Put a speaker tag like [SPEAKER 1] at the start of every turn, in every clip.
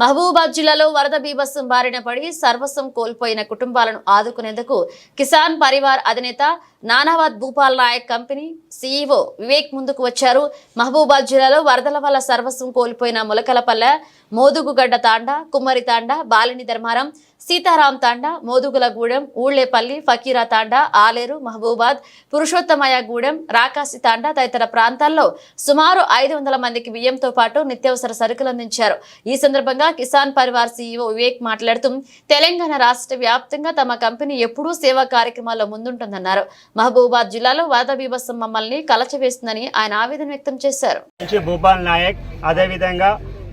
[SPEAKER 1] మహబూబాద్ జిల్లాలో వరద బీభత్సం బారిన పడి సర్వస్వం కోల్పోయిన కుటుంబాలను ఆదుకునేందుకు కిసాన్ పరివార్ అధినేత నానాబాద్ భూపాల్ నాయక్ కంపెనీ సీఈఓ వివేక్ ముందుకు వచ్చారు. మహబూబాద్ జిల్లాలో వరదల వల్ల సర్వస్వం కోల్పోయిన ములకలపల్లె మోదుగుగడ్డ తాండా కుమ్మరి తాండా బాలిని ధర్మారం సీతారాం తాండా మోదుగులగూడెం ఊళ్ళేపల్లి ఫకీరా తాండా ఆలేరు మహబూబాద్ పురుషోత్తమయ్య గూడెం రాకాసి తాండా తదితర ప్రాంతాల్లో సుమారు ఐదు వందల మందికి బియ్యంతో పాటు నిత్యావసర సరుకులు అందించారు. ఈ సందర్భంగా కిసాన్ పరివార్ సీఈఓ వివేక్ మాట్లాడుతూ తెలంగాణ రాష్ట్ర వ్యాప్తంగా తమ కంపెనీ ఎప్పుడూ సేవా కార్యక్రమాల్లో ముందుంటుందన్నారు. మహబూబాద్ జిల్లాలో వరద బీభత్సం మమ్మల్ని కలచవేస్తుందని ఆయన ఆవేదన వ్యక్తం చేశారు.
[SPEAKER 2] భూపాల్ నాయక్ అదేవిధంగా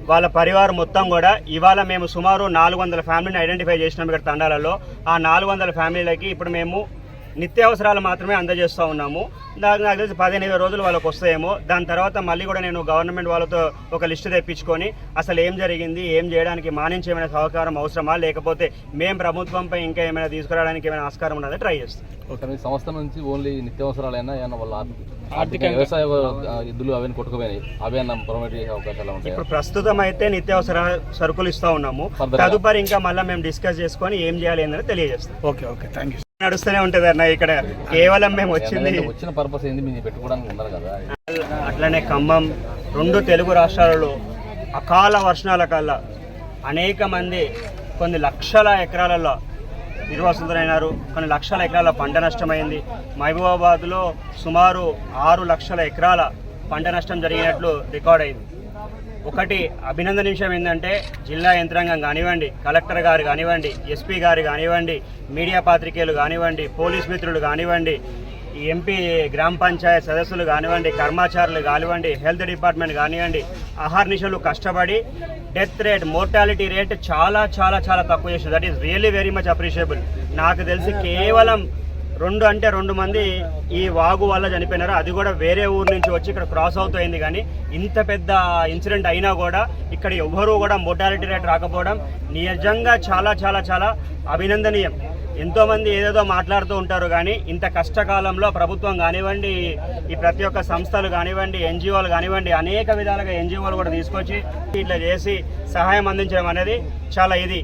[SPEAKER 2] వాళ్ళ పరివారం మొత్తం కూడా ఇవాళ మేము సుమారు నాలుగు వందల ఫ్యామిలీని ఐడెంటిఫై చేసినాం ఇక్కడ తండాలలో. ఆ నాలుగు వందల ఫ్యామిలీలకి ఇప్పుడు మేము నిత్యావసరాలు మాత్రమే అందజేస్తూ ఉన్నాము. దానికి నాకు తెలిసి పదిహేను ఇరవై రోజులు వాళ్ళకి వస్తాయేమో. దాని తర్వాత మళ్ళీ కూడా నేను గవర్నమెంట్ వాళ్ళతో ఒక లిస్టు తెప్పించుకొని అసలు ఏం జరిగింది ఏం చేయడానికి మా నుంచి ఏమైనా సహకారం అవసరమా లేకపోతే మేము ప్రభుత్వంపై ఇంకా ఏమైనా తీసుకురావడానికి ఏమైనా ఆస్కారం ఉన్నదో ట్రై చేస్తాం.
[SPEAKER 3] ఒక మీ సంస్థ నుంచి ఓన్లీ నిత్యావసరాలైనా వాళ్ళ ఆర్థిక వ్యవసాయ ఇద్దులు అవన్నీ కొట్టుకుపోయినాయి. అవి ప్రొవైడ్ చేసే అవకాశాలు ఉంటాయి?
[SPEAKER 2] ఇప్పుడు ప్రస్తుతం అయితే నిత్యావసర సరుకులు ఇస్తూ ఉన్నాము. తదుపరి ఇంకా మళ్ళీ మేము డిస్కస్ చేసుకొని ఏం చేయాలి అనేది తెలియజేస్తాం.
[SPEAKER 4] Okay okay. థ్యాంక్ యూ
[SPEAKER 2] నడుస్తూనే ఉంటది అన్న ఇక్కడ కేవలం మేము వచ్చింది.
[SPEAKER 3] వచ్చిన పర్పస్ ఏంది? మీరు పెట్టుకోవడానికి ఉండదు కదా.
[SPEAKER 2] అట్లనే ఖమ్మం రెండు తెలుగు రాష్ట్రాలలో అకాల వర్షాల కల్లా అనేక మంది కొన్ని లక్షల ఎకరాలలో నిర్వాసితులైనారు. కొన్ని లక్షల ఎకరాల పంట నష్టమైంది. మహబూబాబాద్లో సుమారు ఆరు లక్షల ఎకరాల పంట నష్టం జరిగినట్లు రికార్డ్ అయింది. ఒకటి అభినందన విషయం ఏంటంటే జిల్లా యంత్రాంగం కానివ్వండి కలెక్టర్ గారు కానివ్వండి ఎస్పీ గారు కానివ్వండి మీడియా పాత్రికేయులు కానివ్వండి పోలీస్ మిత్రులు కానివ్వండి ఎంపీ గ్రామ పంచాయత్ సదస్సులు కానివ్వండి కర్మాచారులు కానివ్వండి హెల్త్ డిపార్ట్మెంట్ కానివ్వండి ఆహార్నిశలు కష్టపడి డెత్ రేట్ మోర్టాలిటీ రేట్ చాలా చాలా చాలా తక్కువ చేసింది that is really very much appreciable నాకు తెలిసి కేవలం రెండు అంటే రెండు మంది ఈ వాగు వల్ల చనిపోయినారు. అది కూడా వేరే ఊరు నుంచి వచ్చి ఇక్కడ క్రాస్ అవుతోంది కానీ ఇంత పెద్ద ఇన్సిడెంట్ అయినా కూడా ఇక్కడ ఎవ్వరూ కూడా మోటాలిటీ రేట్ రాకపోవడం నిజంగా చాలా చాలా చాలా అభినందనీయం. ఎంతోమంది ఏదేదో మాట్లాడుతూ ఉంటారు కానీ ఇంత కష్టకాలంలో ప్రభుత్వం కానివ్వండి ఈ ప్రతి ఒక్క సంస్థలు కానివ్వండి ఎన్జిఓలు కానివ్వండి అనేక విధాలుగా ఎన్జిఓలు కూడా తీసుకొచ్చి ఇట్లా చేసి సహాయం అందించడం అనేది చాలా ఇది.